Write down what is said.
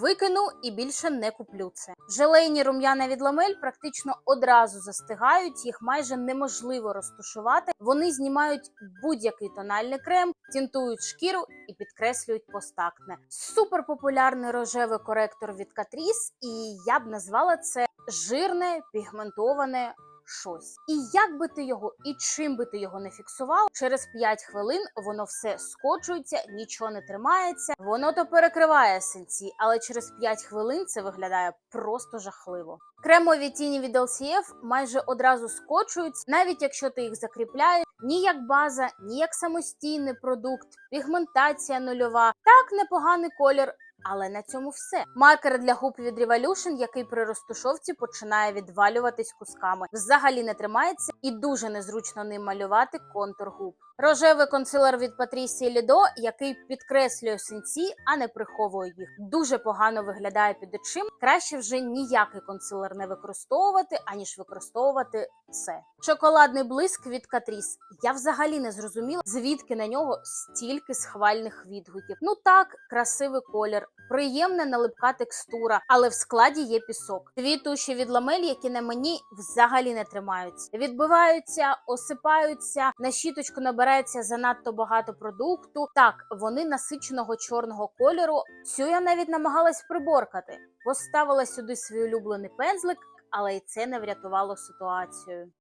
Викину і більше не куплю це. Желейні рум'яна від ламель практично одразу застигають, їх майже неможливо розтушувати. Вони знімають будь-який тональний крем, тінтують шкіру і підкреслюють постакне. Супер популярний рожевий коректор від Catrice, і я б назвала це жирне пігментоване щось. І як би ти його і чим би ти його не фіксував, через 5 хвилин воно все скочується, нічого не тримається. Воно то перекриває синці, але через 5 хвилин це виглядає просто жахливо. Кремові тіні від LCF майже одразу скочуються, навіть якщо ти їх закріпляєш. Ні як база, ні як самостійний продукт, пігментація нульова. Так непоганий колір. Але на цьому все. Маркер для губ від Revolution, який при розтушовці починає відвалюватись кусками, взагалі не тримається і дуже незручно ним малювати контур губ. Рожевий консилер від Patricia Lido, який підкреслює синці, а не приховує їх. Дуже погано виглядає під очима. Краще вже ніякий консилер не використовувати, аніж використовувати це. Шоколадний блиск від Catrice. Я взагалі не зрозуміла, звідки на нього стільки схвальних відгуків. Ну так, красивий колір, приємна налипка текстура, але в складі є пісок. Дві туші від ламель, які на мені взагалі не тримаються. Відбиваються, осипаються, на щіточку набирається занадто багато продукту. Так, вони насиченого чорного кольору. Цю я навіть намагалась приборкати. Поставила сюди свій улюблений пензлик, але і це не врятувало ситуацію.